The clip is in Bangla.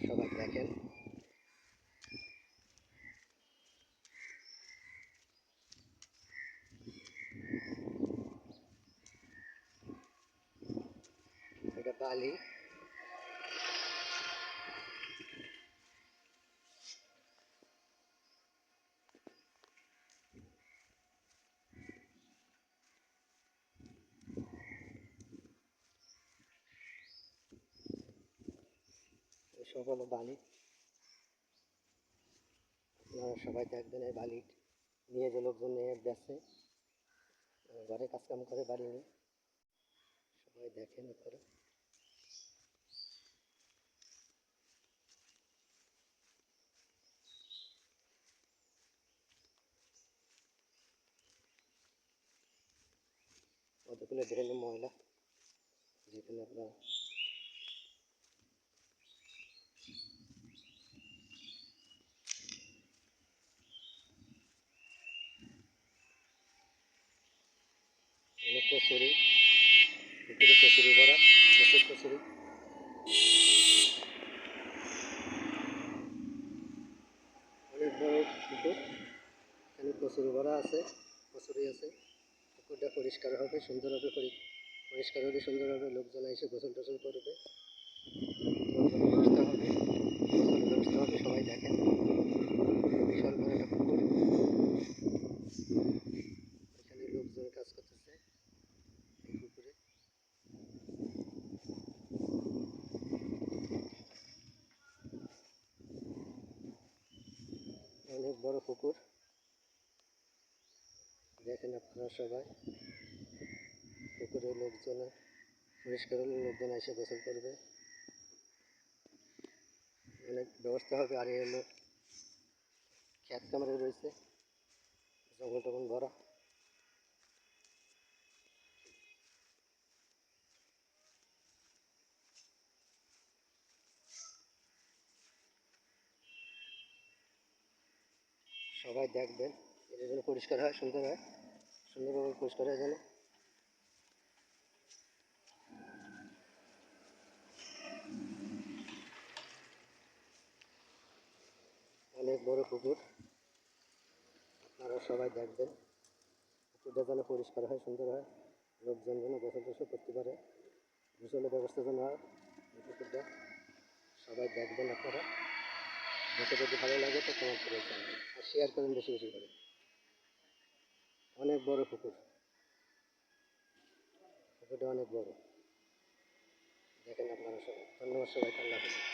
সবাই দেখেন। এটা বালি। এসব হলো বালি। আপনারা সবাই দেখবেন এই বালি নিয়ে যে লোকজন নিয়ে আহ, ঘরে কাজকাম করে বাড়ি নিয়ে সবাই দেখেন করে কতগুলো ড্রেনে ময়লা যেখানে আপনার অনেক কচুরি ভিতরে কচুরি ভরা প্রচুর কচুরি অনেক বড় পুকুর, এখানে কচুরি ভরা আছে কচুরি আছে। পুকুরটা পরিষ্কার হবে, সুন্দর হবে, পরি- পরিষ্কার হবে সুন্দর হবে, লোকজন এসে গোসল টোসল করবে লোকজনের ব্যবস্থা হবে গোসলের ব্যবস্থা হবে সবাই দেখেন বিশাল বড় একটা পুকুর এখানে লোকজন কাজ করতেছে এই পুকুরে অনেক বড় পুকুর। দেখেন আপনারা সবাই। পুকুরে লোকজন, পরিষ্কার লোকজন এসে গোসল করবে। অনেক ব্যবস্থা হবে, আর এই হলো খ্যাত কামড়ে রয়েছে। জঙ্গল টঙ্গল ভরা। সবাই দেখবেন যেন পরিষ্কার হয়, সুন্দর হয়, সুন্দরভাবে পরিষ্কার হয় যেন অনেক বড় পুকুর, আপনারা সবাই দেখবেন। পুকুরটা যেন পরিষ্কার হয়, সুন্দর হয়, লোকজন যেন গোসল টোসল করতে পারে গোসলের ব্যবস্থা যেন হয় পুকুরটা। সবাই দেখবেন আপনারা। যদি ভালো লাগে তো কমেন্ট করে শেয়ার করেন বেশি বেশি করে। অনেক বড় পুকুর। পুকুরটা অনেক বড়। দেখেন আপনারা সবাই। ধন্যবাদ সবাই আল্লাহ